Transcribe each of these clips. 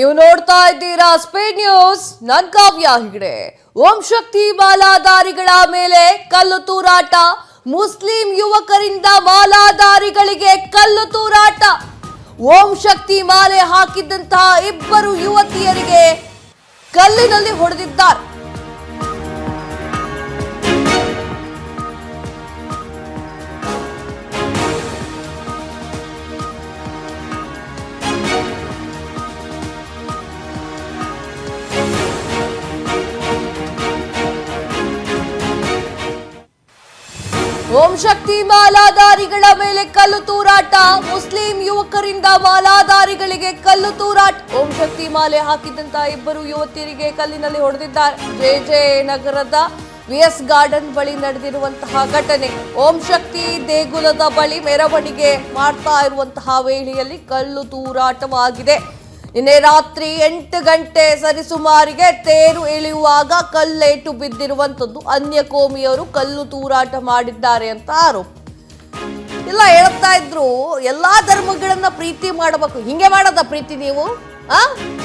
ನೀವು ನೋಡ್ತಾ ಇದ್ದೀರಾ ಸ್ಪೀಡ್ ನ್ಯೂಸ್, ನನ್ ಕಾವ್ಯ ಹಿಗಡೆ. ಓಂ ಶಕ್ತಿ ಮಾಲಾಧಾರಿಗಳ ಮೇಲೆ ಕಲ್ಲು ತೂರಾಟ. ಮುಸ್ಲಿಂ ಯುವಕರಿಂದ ಮಾಲಾಧಾರಿಗಳಿಗೆ ಕಲ್ಲು ತೂರಾಟ. ಓಂ ಶಕ್ತಿ ಮಾಲೆ ಹಾಕಿದ್ದಂತಹ ಇಬ್ಬರು ಯುವತಿಯರಿಗೆ ಕಲ್ಲಿನಲ್ಲಿ ಹೊಡೆದಿದ್ದಾರೆ. ಓಂ ಶಕ್ತಿ ಮಾಲಾಧಾರಿಗಳ ಮೇಲೆ ಕಲ್ಲು ತೂರಾಟ. ಮುಸ್ಲಿಂ ಯುವಕರಿಂದ ಮಾಲಾಧಾರಿಗಳಿಗೆ ಕಲ್ಲು ತೂರಾಟ. ಓಂ ಶಕ್ತಿ ಮಾಲೆ ಹಾಕಿದಂತ ಇಬ್ಬರು ಯುವತಿಯರಿಗೆ ಕಲ್ಲಿನಲ್ಲಿ ಹೊಡೆದಿದ್ದಾರೆ. ಜೆ ಜೆ ನಗರದ ವಿಎಸ್ ಗಾರ್ಡನ್ ಬಳಿ ನಡೆದಿರುವಂತಹ ಘಟನೆ. ಓಂ ಶಕ್ತಿ ದೇಗುಲದ ಬಳಿ ಮೆರವಣಿಗೆ ಮಾಡ್ತಾ ಇರುವಂತಹ ವೇಳೆಯಲ್ಲಿ ಕಲ್ಲು ತೂರಾಟವಾಗಿದೆ. ನಿನ್ನೆ ರಾತ್ರಿ ಎಂಟು ಗಂಟೆ ಸರಿಸುಮಾರಿಗೆ ತೇರು ಇಳಿಯುವಾಗ ಕಲ್ಲೇಟು ಬಿದ್ದಿರುವಂತದ್ದು ಅನ್ಯ ಕೋಮಿಯವರು ಕಲ್ಲು ತೂರಾಟ ಮಾಡಿದ್ದಾರೆ ಅಂತ ಆರೋಪ. ಇಲ್ಲ, ಹೇಳ್ತಾ ಇದ್ರು, ಎಲ್ಲಾ ಧರ್ಮಗಳನ್ನ ಪ್ರೀತಿ ಮಾಡಬೇಕು. ಹಿಂಗೆ ಮಾಡೋದ ಪ್ರೀತಿ ನೀವು? ಆ?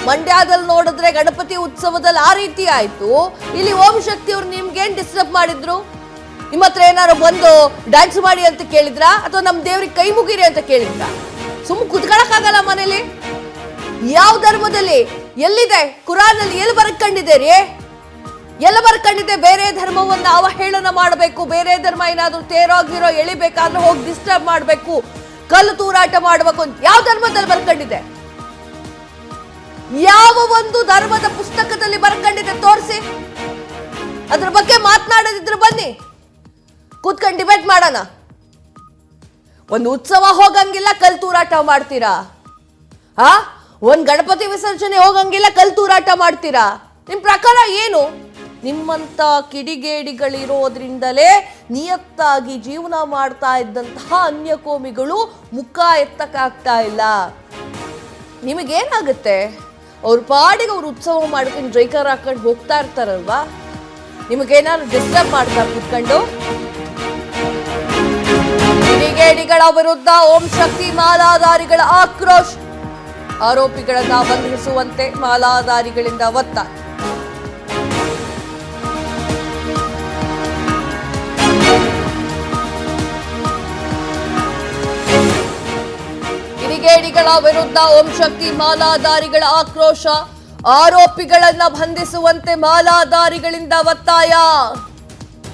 ಮಂಡ್ಯದಲ್ಲಿ ನೋಡಿದ್ರೆ ಗಣಪತಿ ಉತ್ಸವದಲ್ಲಿ ಆ ರೀತಿ ಆಯ್ತು. ಇಲ್ಲಿ ಓಂ ಶಕ್ತಿ ಅವ್ರು ನಿಮ್ಗೇನ್ ಡಿಸ್ಟರ್ಬ್ ಮಾಡಿದ್ರು? ನಿಮ್ಮ ಹತ್ರ ಏನಾರು ಬಂದು ಡ್ಯಾನ್ಸ್ ಮಾಡಿ ಅಂತ ಕೇಳಿದ್ರಾ? ಅಥವಾ ನಮ್ಮ ದೇವ್ರಿಗೆ ಕೈ ಮುಗಿರಿ ಅಂತ ಕೇಳಿದ್ರಾ? ಕುತ್ಕೊಳಕ್ ಆಗಲ್ಲ ಮನೇಲಿ? ಯಾವ ಧರ್ಮದಲ್ಲಿ ಎಲ್ಲಿದೆ? ಕುರಾನಲ್ಲಿ ಎಲ್ಲಿ ಬರ್ಕೊಂಡಿದೆ ರೀ ಎಲ್ಲ ಬರ್ಕೊಂಡಿದೆ? ಬೇರೆ ಧರ್ಮವನ್ನ ಅವಹೇಳನ ಮಾಡಬೇಕು. ಬೇರೆ ಧರ್ಮ ಏನಾದ್ರೂ ತೇರೋಗಿರೋ ಎಳಿಬೇಕಾದ್ರೆ ಹೋಗಿ ಡಿಸ್ಟರ್ಬ್ ಮಾಡಬೇಕು. ಕಲ್ಲು ತೂರಾಟ ಮಾಡಬೇಕು ಅಂತ ಯಾವ ಧರ್ಮದಲ್ಲಿ ಬರ್ಕೊಂಡಿದೆ? ಯಾವ ಒಂದು ಧರ್ಮದ ಪುಸ್ತಕದಲ್ಲಿ ಬರ್ಕೊಂಡಿದೆ ತೋರಿಸಿ. ಅದ್ರ ಬಗ್ಗೆ ಮಾತನಾಡೋದಿದ್ರೆ ಬನ್ನಿ. ಕೂತ್ಕೊಂಡು ಡಿಬೇಟ್ ಮಾಡೋಣ. ಒಂದು ಉತ್ಸವ ಹೋಗಂಗಿಲ್ಲ ಕಲ್ ತೂರಾಟ ಮಾಡ್ತೀರಾ? ಆ? ಒಂದ್ ಗಣಪತಿ ವಿಸರ್ಜನೆ ಹೋಗಂಗಿಲ್ಲ, ಕಲ್ ತೂರಾಟ ಮಾಡ್ತೀರಾ? ನಿಮ್ ಪ್ರಕಾರ ಏನು? ನಿಮ್ಮಂತ ಕಿಡಿಗೇಡಿಗಳಿರೋದ್ರಿಂದಲೇ ನಿಯತ್ತಾಗಿ ಜೀವನ ಮಾಡ್ತಾ ಇದ್ದಂತಹ ಅನ್ಯಕೋಮಿಗಳು ಮುಖ ಎತ್ತಕ್ಕಾಗ್ತಾ ಇಲ್ಲ. ನಿಮಗೇನಾಗುತ್ತೆ? ಅವ್ರ ಪಾಡಿಗೆ ಅವ್ರು ಉತ್ಸವ ಮಾಡ್ಕೊಂಡು ಜೈಕಾರ ಹಾಕೊಂಡು ಹೋಗ್ತಾ ಇರ್ತಾರಲ್ವಾ? ನಿಮಗೇನಾದ್ರು ಡಿಸ್ಟರ್ಬ್ ಮಾಡ್ತಾ ಕುತ್ಕೊಂಡು? ಕಿಡಿಗೇಡಿಗಳ ವಿರುದ್ಧ ಓಂ ಶಕ್ತಿ ಮಾಲಾಧಾರಿಗಳ ಆಕ್ರೋಶ. ಆರೋಪಿಗಳನ್ನ ಬಂಧಿಸುವಂತೆ ಮಾಲಾಧಾರಿಗಳಿಂದ ಒತ್ತಾಯ. ಕಿಡಿಗೇಡಿಗಳ ವಿರುದ್ಧ ಓಂ ಶಕ್ತಿ ಮಾಲಾಧಾರಿಗಳ ಆಕ್ರೋಶ, ಆರೋಪಿಗಳನ್ನ ಬಂಧಿಸುವಂತೆ ಮಾಲಾಧಾರಿಗಳಿಂದ ಒತ್ತಾಯ.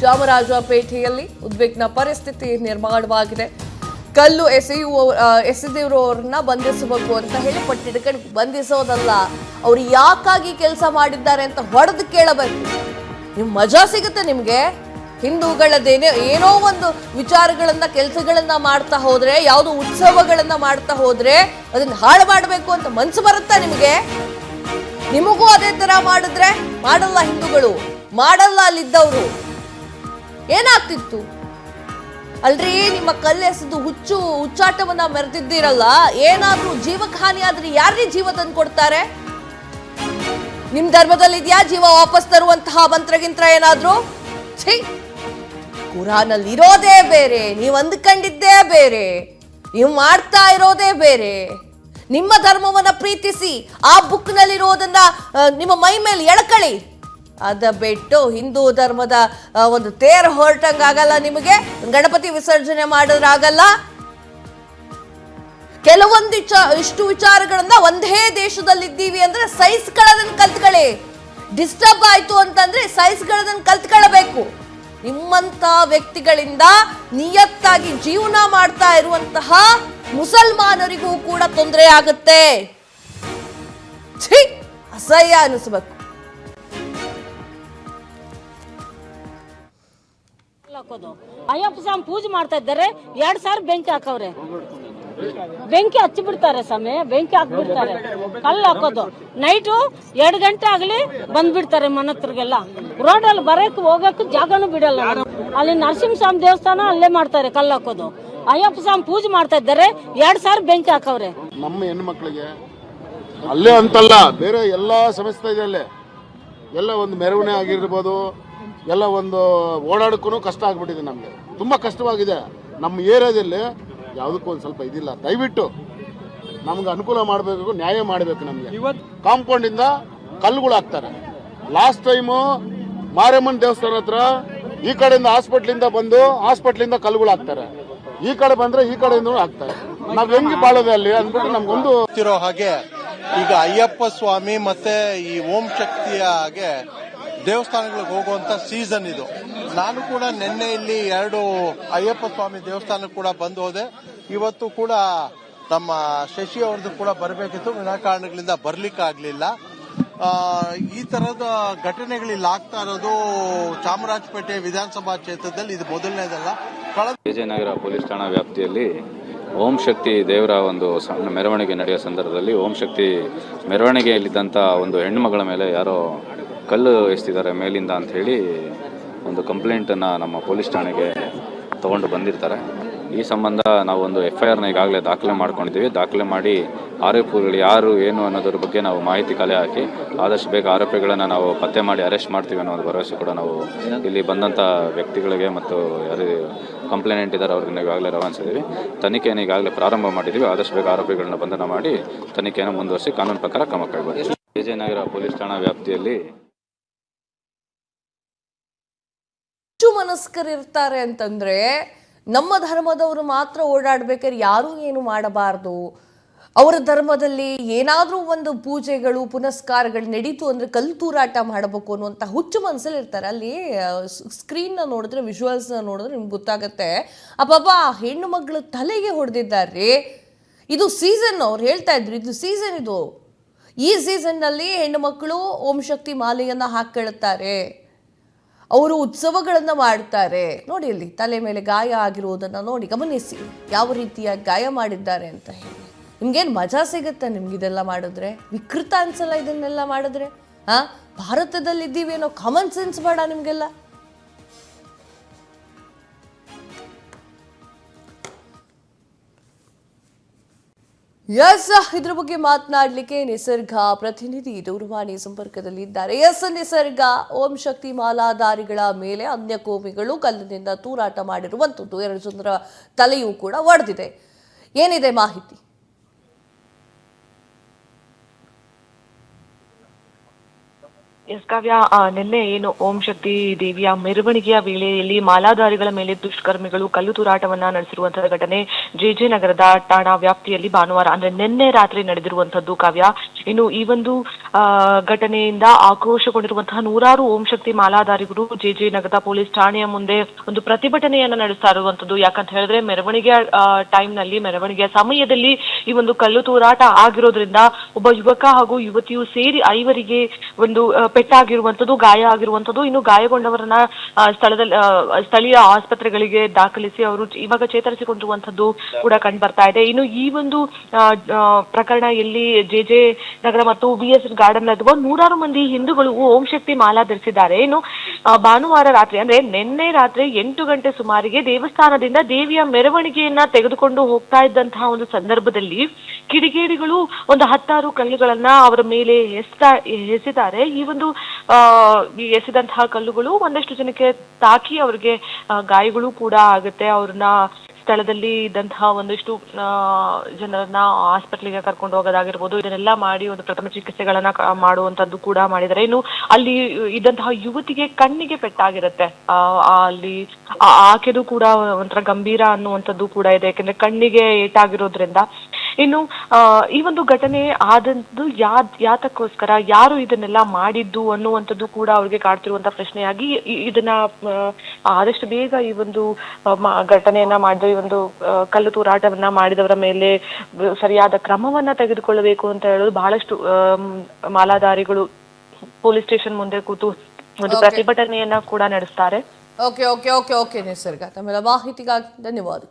ಚಾಮರಾಜಪೇಟೆಯಲ್ಲಿ ಉದ್ವಿಗ್ನ ಪರಿಸ್ಥಿತಿ ನಿರ್ಮಾಣವಾಗಿದೆ. ಕಲ್ಲು ಎಸೆಯುವ ಎಸೆದಿರೋರನ್ನ ಬಂಧಿಸಬೇಕು ಅಂತ ಹೇಳಿ ಪಟ್ಟಿಡ್ಕೊಂಡು ಬಂಧಿಸೋದಲ್ಲ. ಅವ್ರು ಯಾಕಾಗಿ ಕೆಲಸ ಮಾಡಿದ್ದಾರೆ ಅಂತ ಹೊಡೆದು ಕೇಳಬೇಕು. ನಿಮ್ ಮಜಾ ಸಿಗುತ್ತೆ ನಿಮ್ಗೆ? ಹಿಂದೂಗಳದ್ದೇನೇ ಏನೋ ಒಂದು ವಿಚಾರಗಳನ್ನ, ಕೆಲಸಗಳನ್ನ ಮಾಡ್ತಾ ಹೋದ್ರೆ, ಯಾವುದು ಉತ್ಸವಗಳನ್ನ ಮಾಡ್ತಾ ಹೋದ್ರೆ ಅದನ್ನ ಹಾಳು ಮಾಡಬೇಕು ಅಂತ ಮನ್ಸು ಬರುತ್ತಾ ನಿಮ್ಗೆ? ನಿಮಗೂ ಅದೇ ತರ ಮಾಡಿದ್ರೆ ಮಾಡಲ್ಲ ಹಿಂದೂಗಳು. ಮಾಡಲ್ಲ ಅಲ್ಲಿದ್ದವರು. ಏನಾಗ್ತಿತ್ತು? ಅಲ್ರಿ, ನಿಮ್ಮ ಕಲ್ಲೆಸೆದು ಹುಚ್ಚು ಹುಚ್ಚಾಟವನ್ನ ಮೆರೆದಿದ್ದೀರಲ್ಲ, ಏನಾದ್ರೂ ಜೀವಕ್ಕೆ ಹಾನಿ ಆದ್ರೆ ಯಾರಿಗೆ ಜೀವ ತಂದು ಕೊಡ್ತಾರೆ? ನಿಮ್ ಧರ್ಮದಲ್ಲಿ ಇದೆಯಾ ಜೀವ ವಾಪಸ್ ತರುವಂತಹ ಮಂತ್ರಗಿಂತ್ರ ಏನಾದ್ರೂ? ಛೀ! ಕುರಾನಲ್ಲಿ ಇರೋದೇ ಬೇರೆ, ನೀವು ಅಂದ್ಕೊಂಡಿದ್ದೇ ಬೇರೆ, ನೀವು ಮಾಡ್ತಾ ಇರೋದೇ ಬೇರೆ. ನಿಮ್ಮ ಧರ್ಮವನ್ನ ಪ್ರೀತಿಸಿ, ಆ ಬುಕ್ನಲ್ಲಿರೋದನ್ನ ನಿಮ್ಮ ಮೈ ಮೇಲೆ ಎಳ್ಕಳಿ. ಅದ ಬಿಟ್ಟು ಹಿಂದೂ ಧರ್ಮದ ಒಂದು ತೇರು ಹೊರಟಂಗಾಗಲ್ಲ ನಿಮಗೆ? ಗಣಪತಿ ವಿಸರ್ಜನೆ ಮಾಡಿದ್ರಾಗಲ್ಲ? ಕೆಲವೊಂದು ಇಷ್ಟು ವಿಚಾರಗಳನ್ನ ಒಂದೇ ದೇಶದಲ್ಲಿದ್ದೀವಿ ಅಂದ್ರೆ ಸಹಿಸ್ಕೊಳ್ಳೋದನ್ನ ಕಲ್ತ್ಕೊಳ್ಳಿ. ಡಿಸ್ಟರ್ಬ್ ಆಯ್ತು ಅಂತಂದ್ರೆ ಸಹಿಸ್ಕೊಳ್ಳೋದನ್ನ ಕಲ್ತ್ಕೊಳ್ಬೇಕು. ನಿಮ್ಮಂತ ವ್ಯಕ್ತಿಗಳಿಂದ ನಿಯತ್ತಾಗಿ ಜೀವನ ಮಾಡ್ತಾ ಇರುವಂತಹ ಮುಸಲ್ಮಾನರಿಗೂ ಕೂಡ ತೊಂದರೆ ಆಗುತ್ತೆ. ಅಸಹ್ಯ ಅನಿಸ್ಬೇಕು. ಹಾಕೋದು. ಅಯ್ಯಪ್ಪ ಸ್ವಾಮಿ ಪೂಜೆ ಮಾಡ್ತಾ ಇದ್ದಾರೆ, ಎರಡ್ ಸಾವಿರ ಬೆಂಕಿ ಹಾಕವ್ರೆ. ಬೆಂಕಿ ಹಚ್ಚಿ ಬಿಡ್ತಾರೆ ಸ್ವಾಮಿ, ಬೆಂಕಿ ಹಾಕ್ಬಿಡ್ತಾರೆ. ಕಲ್ಲು ಹಾಕೋದು. ನೈಟು ಎರಡು ಗಂಟೆ ಆಗ್ಲಿ ಬಂದ್ಬಿಡ್ತಾರೆ ಮನ ಹತ್ರಗೆಲ್ಲ ರೋಡಲ್ಲಿ ಬರಕ್ ಹೋಗಕ್ ಜಾಗನೂ ಬಿಡಲ್ಲ ಅಲ್ಲಿ ನರಸಿಂಹ ಸ್ವಾಮಿ ದೇವಸ್ಥಾನ ಅಲ್ಲೇ ಮಾಡ್ತಾರೆ ಕಲ್ಲು ಹಾಕೋದು. ಅಯ್ಯಪ್ಪ ಸ್ವಾಮಿ ಪೂಜೆ ಮಾಡ್ತಾ ಇದ್ದಾರೆ, ಎರಡ್ ಸಾವಿರ ಬೆಂಕಿ ಹಾಕವ್ರೆ. ನಮ್ಮ ಹೆಣ್ಣು ಮಕ್ಕಳಿಗೆ ಅಲ್ಲೇ ಅಂತಲ್ಲ, ಬೇರೆ ಎಲ್ಲಾ ಸಮಸ್ಯೆ ಇದೆ ಅಲ್ಲೇ. ಎಲ್ಲ ಒಂದು ಮೆರವಣಿಗೆ ಆಗಿರ್ಬೋದು ಎಲ್ಲ ಒಂದು ಓಡಾಡಕ್ಕೂ ಕಷ್ಟ ಆಗಿಬಿಟ್ಟಿದೆ ನಮಗೆ. ತುಂಬ ಕಷ್ಟವಾಗಿದೆ. ನಮ್ಮ ಏರಿಯಾದಲ್ಲಿ ಯಾವುದಕ್ಕೂ ಒಂದು ಸ್ವಲ್ಪ ಇದಿಲ್ಲ. ದಯವಿಟ್ಟು ನಮ್ಗೆ ಅನುಕೂಲ ಮಾಡಬೇಕು ನ್ಯಾಯ ಮಾಡಬೇಕು ನಮಗೆ. ಕಾಂಪೌಂಡ್ ಇಂದ ಕಲ್ಲುಗಳು ಹಾಕ್ತಾರೆ. ಲಾಸ್ಟ್ ಟೈಮು ಮಾರಮ್ಮನ ದೇವಸ್ಥಾನ ಹತ್ರ ಈ ಕಡೆಯಿಂದ ಹಾಸ್ಪಿಟ್ಲಿಂದ ಬಂದು ಹಾಸ್ಪಿಟ್ಲಿಂದ ಕಲ್ಲುಗಳು ಹಾಕ್ತಾರೆ. ಈ ಕಡೆ ಬಂದ್ರೆ ಈ ಕಡೆಯಿಂದ ಹಾಕ್ತಾರೆ. ನಾವ್ ಹೆಂಗೆ ಬಾಳೋದೇ ಅಲ್ಲಿ ಅಂದ್ಬಿಟ್ಟು ನಮ್ಗೊಂದು ಹಾಗೆ ಈಗ ಅಯ್ಯಪ್ಪ ಸ್ವಾಮಿ ಮತ್ತೆ ಈ ಓಂ ಶಕ್ತಿಯ ಹಾಗೆ ದೇವಸ್ಥಾನಗಳಿಗೆ ಹೋಗುವಂತ ಸೀಸನ್ ಇದು. ನಾನು ಕೂಡ ನಿನ್ನೆ ಇಲ್ಲಿ ಎರಡು ಅಯ್ಯಪ್ಪ ಸ್ವಾಮಿ ದೇವಸ್ಥಾನಕ್ಕೆ ಕೂಡ ಬಂದು ಹೋದೆ. ಇವತ್ತು ಕೂಡ ನಮ್ಮ ಶಶಿ ಅವ್ರದ್ದು ಕೂಡ ಬರಬೇಕಿತ್ತು. ವಿನಾಕಾರಣಗಳಿಂದ ಬರ್ಲಿಕ್ಕಾಗ್ಲಿಲ್ಲ ಈ ತರದ ಘಟನೆಗಳು ಆಗ್ತಾ ಇರೋದು ಚಾಮರಾಜಪೇಟೆ ವಿಧಾನಸಭಾ ಕ್ಷೇತ್ರದಲ್ಲಿ ಇದು ಮೊದಲನೇದಲ್ಲ. ಕಳೆದ ವಿಜಯನಗರ ಪೊಲೀಸ್ ಠಾಣಾ ವ್ಯಾಪ್ತಿಯಲ್ಲಿ ಓಂ ಶಕ್ತಿ ದೇವರ ಒಂದು ಸಣ್ಣ ಮೆರವಣಿಗೆ ನಡೆಯುವ ಸಂದರ್ಭದಲ್ಲಿ ಓಂ ಶಕ್ತಿ ಮೆರವಣಿಗೆಯಲ್ಲಿದ್ದಂಥ ಒಂದು ಹೆಣ್ಣುಮಗಳ ಮೇಲೆ ಯಾರೋ ಕಲ್ಲು ಎಸ್ತಿದ್ದಾರೆ ಮೇಲಿಂದ ಅಂಥೇಳಿ ಒಂದು ಕಂಪ್ಲೇಂಟನ್ನು ನಮ್ಮ ಪೊಲೀಸ್ ಠಾಣೆಗೆ ತಗೊಂಡು ಬಂದಿರ್ತಾರೆ. ಈ ಸಂಬಂಧ ನಾವು ಒಂದು ಎಫ್ ಐ ಆರ್ನ ಈಗಾಗಲೇ ದಾಖಲೆ ಮಾಡ್ಕೊಂಡಿದ್ದೀವಿ. ದಾಖಲೆ ಮಾಡಿ ಆರೋಪಿಗಳು ಯಾರು, ಏನು ಅನ್ನೋದ್ರ ಬಗ್ಗೆ ನಾವು ಮಾಹಿತಿ ಕಲೆ ಹಾಕಿ ಆದಷ್ಟು ಬೇಗ ಆರೋಪಿಗಳನ್ನು ನಾವು ಪತ್ತೆ ಮಾಡಿ ಅರೆಸ್ಟ್ ಮಾಡ್ತೀವಿ ಅನ್ನೋ ಒಂದು ಭರವಸೆ ಕೂಡ ನಾವು ಇಲ್ಲಿ ಬಂದಂಥ ವ್ಯಕ್ತಿಗಳಿಗೆ ಮತ್ತು ಯಾರು ಕಂಪ್ಲೇಂಟ್ ಇದ್ದಾರೆ ಅವ್ರಿಗೆ ನಾವು ಈಗಾಗಲೇ ರವಾನಿಸಿದ್ದೀವಿ. ತನಿಖೆಯನ್ನು ಈಗಾಗಲೇ ಪ್ರಾರಂಭ ಮಾಡಿದ್ದೀವಿ. ಆದಷ್ಟು ಬೇಗ ಆರೋಪಿಗಳನ್ನ ಬಂಧನ ಮಾಡಿ ತನಿಖೆಯನ್ನು ಮುಂದುವರಿಸಿ ಕಾನೂನು ಪ್ರಕಾರ ಕ್ರಮ ಕೈಗೊಳ್ಳಿ. ವಿಜಯನಗರ ಪೊಲೀಸ್ ಠಾಣಾ ವ್ಯಾಪ್ತಿಯಲ್ಲಿ ಮನಸ್ಕರಿರ್ತಾರೆ ಅಂತಂದ್ರೆ ನಮ್ಮ ಧರ್ಮದವರು ಮಾತ್ರ ಓಡಾಡ್ಬೇಕಾದ್ರೆ ಯಾರೂ ಏನು ಮಾಡಬಾರ್ದು. ಅವರ ಧರ್ಮದಲ್ಲಿ ಏನಾದರೂ ಒಂದು ಪೂಜೆಗಳು, ಪುನಸ್ಕಾರಗಳು ನಡೀತು ಅಂದ್ರೆ ಕಲ್ಲು ತೂರಾಟ ಮಾಡಬೇಕು ಅನ್ನುವಂಥ ಹುಚ್ಚು ಮನಸ್ಸಲ್ಲಿ ಇರ್ತಾರೆ ಅಲ್ಲಿ ಸ್ಕ್ರೀನ್ನ ನೋಡಿದ್ರೆ ವಿಜುವಲ್ಸ್ನ ನೋಡಿದ್ರೆ ನಿಮ್ಗೆ ಗೊತ್ತಾಗತ್ತೆ. ಆ ಹೆಣ್ಣು ಮಗಳ ತಲೆಗೆ ಹೊಡೆದಿದ್ದಾರೆ. ಇದು ಸೀಸನ್ ಅವ್ರು ಹೇಳ್ತಾ ಇದ್ರು, ಇದು ಸೀಸನ್ ಇದು. ಈ ಸೀಸನ್ನಲ್ಲಿ ಹೆಣ್ಣು ಮಕ್ಕಳು ಓಂ ಶಕ್ತಿ ಮಾಲೆಯನ್ನು ಹಾಕ್ಕೊಳ್ತಾರೆ. ಅವರು ಉತ್ಸವಗಳನ್ನು ಮಾಡ್ತಾರೆ. ನೋಡಿ ಅಲ್ಲಿ ತಲೆ ಮೇಲೆ ಗಾಯ ಆಗಿರುವುದನ್ನು ನೋಡಿ, ಗಮನಿಸಿ. ಯಾವ ರೀತಿಯ ಗಾಯ ಮಾಡಿದ್ದಾರೆ ಅಂತ ಹೇಳಿ. ನಿಮ್ಗೇನು ಮಜಾ ಸಿಗುತ್ತೆ ನಿಮ್ಗೆ ಇದೆಲ್ಲ ಮಾಡಿದ್ರೆ? ವಿಕೃತ ಅನ್ಸಲ್ಲ ಇದನ್ನೆಲ್ಲ ಮಾಡಿದ್ರೆ? ಹಾಂ ಭಾರತದಲ್ಲಿದ್ದೀವಿ ಏನೋ ಕಾಮನ್ ಸೆನ್ಸ್ ಬೇಡ ನಿಮ್ಗೆಲ್ಲ. ಎಸ್, ಇದ್ರ ಬಗ್ಗೆ ಮಾತನಾಡಲಿಕ್ಕೆ ನಿಸರ್ಗ ಪ್ರತಿನಿಧಿ ದೂರವಾಣಿ ಸಂಪರ್ಕದಲ್ಲಿದ್ದಾರೆ. ಎಸ್, ನಿಸರ್ಗ ಓಂ ಶಕ್ತಿ ಮಾಲಾಧಾರಿಗಳ ಮೇಲೆ ಅನ್ಯ ಕೋಮಿಗಳು ಕಲ್ಲಿನಿಂದ ತೂರಾಟ ಮಾಡಿರುವಂಥದ್ದು ಎರಡು ಜನರ ತಲೆಯೂ ಕೂಡ ಒಡೆದಿದೆ. ಏನಿದೆ ಮಾಹಿತಿ? ಎಸ್ ಕಾವ್ಯ ನಿನ್ನೆ ಏನು ಓಂ ಶಕ್ತಿ ದೇವಿಯ ಮೆರವಣಿಗೆಯ ವೇಳೆಯಲ್ಲಿ ಮಾಲಾಧಾರಿಗಳ ಮೇಲೆ ದುಷ್ಕರ್ಮಿಗಳು ಕಲ್ಲು ತೂರಾಟವನ್ನ ನಡೆಸಿರುವಂತಹ ಘಟನೆ ಜೆ ಜೆ ನಗರದ ಠಾಣಾ ವ್ಯಾಪ್ತಿಯಲ್ಲಿ ಭಾನುವಾರ, ಅಂದ್ರೆ ನಿನ್ನೆ ರಾತ್ರಿ ನಡೆದಿರುವಂತದ್ದು ಕಾವ್ಯ. ಇನ್ನು ಈ ಒಂದು ಘಟನೆಯಿಂದ ಆಕ್ರೋಶಗೊಂಡಿರುವಂತಹ ನೂರಾರು ಓಂ ಶಕ್ತಿ ಮಾಲಾಧಾರಿಗಳು ಜೆ ಜೆ ನಗರದ ಪೊಲೀಸ್ ಠಾಣೆಯ ಮುಂದೆ ಒಂದು ಪ್ರತಿಭಟನೆಯನ್ನ ನಡೆಸ್ತಾ ಇರುವಂತದ್ದು ಯಾಕಂತ ಹೇಳಿದ್ರೆ, ಮೆರವಣಿಗೆಯ ಟೈಮ್ನಲ್ಲಿ, ಮೆರವಣಿಗೆಯ ಸಮಯದಲ್ಲಿ ಈ ಒಂದು ಕಲ್ಲು ತೂರಾಟ ಆಗಿರೋದ್ರಿಂದ ಒಬ್ಬ ಯುವಕ ಹಾಗೂ ಯುವತಿಯು ಸೇರಿ ಐವರಿಗೆ ಒಂದು ಪೆಟ್ಟಾಗಿರುವಂತದ್ದು ಗಾಯ ಆಗಿರುವಂತದ್ದು ಇನ್ನು ಗಾಯಗೊಂಡವರನ್ನ ಸ್ಥಳದಲ್ಲಿ ಸ್ಥಳೀಯ ಆಸ್ಪತ್ರೆಗಳಿಗೆ ದಾಖಲಿಸಿ ಅವರು ಇವಾಗ ಚೇತರಿಸಿಕೊಂಡಿರುವಂತದ್ದು ಕೂಡ ಕಂಡು ಬರ್ತಾ ಇದೆ. ಇನ್ನು ಈ ಒಂದು ಪ್ರಕರಣ ಎಲ್ಲಿ ಜೆ ಜೆ ನಗರ ಮತ್ತು ಬಿ ಎಸ್ ಗಾರ್ಡನ್ ಅಥವಾ ನೂರಾರು ಮಂದಿ ಹಿಂದೂಗಳು ಓಂ ಶಕ್ತಿ ಮಾಲಾ ಧರಿಸಿದ್ದಾರೆ. ಇನ್ನು ಭಾನುವಾರ ರಾತ್ರಿ, ಅಂದ್ರೆ ನಿನ್ನೆ ರಾತ್ರಿ ಎಂಟು ಗಂಟೆ ಸುಮಾರಿಗೆ ದೇವಸ್ಥಾನದಿಂದ ದೇವಿಯ ಮೆರವಣಿಗೆಯನ್ನ ತೆಗೆದುಕೊಂಡು ಹೋಗ್ತಾ ಇದ್ದಂತಹ ಒಂದು ಸಂದರ್ಭದಲ್ಲಿ ಕಿಡಿಗೇಡಿಗಳು ಒಂದು ಹತ್ತಾರು ಕಲ್ಲುಗಳನ್ನ ಅವರ ಮೇಲೆ ಎಸ್ತಾ ಈ ಒಂದು ಎಸೆದಂತಹ ಕಲ್ಲುಗಳು ಒಂದಷ್ಟು ಜನಕ್ಕೆ ತಾಕಿ ಅವರಿಗೆ ಗಾಯಗಳು ಕೂಡ ಆಗುತ್ತೆ. ಅವ್ರನ್ನ ಸ್ಥಳದಲ್ಲಿ ಇದ್ದಂತಹ ಒಂದಿಷ್ಟು ಜನರನ್ನ ಆಸ್ಪತ್ರೆಗೆ ಕರ್ಕೊಂಡು ಹೋಗೋದಾಗಿರ್ಬೋದು. ಇದನ್ನೆಲ್ಲ ಮಾಡಿ ಒಂದು ಪ್ರಥಮ ಚಿಕಿತ್ಸೆಗಳನ್ನ ಮಾಡುವಂತದ್ದು ಕೂಡ ಮಾಡಿದ್ದಾರೆ. ಇನ್ನು ಅಲ್ಲಿ ಇದ್ದಂತಹ ಯುವತಿಗೆ ಕಣ್ಣಿಗೆ ಪೆಟ್ಟಾಗಿರುತ್ತೆ. ಅಲ್ಲಿ ಆಕೆದು ಕೂಡ ಒಂಥರ ಗಂಭೀರ ಅನ್ನುವಂಥದ್ದು ಕೂಡ ಇದೆ. ಯಾಕಂದ್ರೆ ಕಣ್ಣಿಗೆ ಏಟಾಗಿರೋದ್ರಿಂದ ಇನ್ನು ಈ ಒಂದು ಘಟನೆ ಆದದ್ದು ಯಾತಕ್ಕೋಸ್ಕರ ಯಾರು ಇದನ್ನೆಲ್ಲ ಮಾಡಿದ್ದು ಅನ್ನುವಂಥದ್ದು ಕೂಡ ಅವ್ರಿಗೆ ಕಾಡ್ತಿರುವಂತ ಪ್ರಶ್ನೆಯಾಗಿ ಇ- ಇದನ್ನ ಆ, ಆದಷ್ಟು ಬೇಗ ಈ ಒಂದು ಆ, ಮ- ಘಟನೆಯನ್ನ ಮಾಡಿದ ಈ ಒಂದು ಆ, ಕಲ್ಲು ತೂರಾಟವನ್ನ ಮಾಡಿದವರ ಮೇಲೆ ಸರಿಯಾದ ಕ್ರಮವನ್ನ ತೆಗೆದುಕೊಳ್ಳಬೇಕು ಅಂತ ಹೇಳೋದು ಬಹಳಷ್ಟು ಆಮ್, ಮಾಲಾಧಾರಿಗಳು ಪೊಲೀಸ್ ಸ್ಟೇಷನ್ ಮುಂದೆ ಕೂತು ಒಂದು ಪ್ರತಿಭಟನೆಯನ್ನ ಕೂಡ ನಡೆಸ್ತಾರೆ. Okay okay okay okay Nisarga. ತಮ್ಮೆಲ್ಲ ಮಾಹಿತಿಗಾಗಿ ಧನ್ಯವಾದ.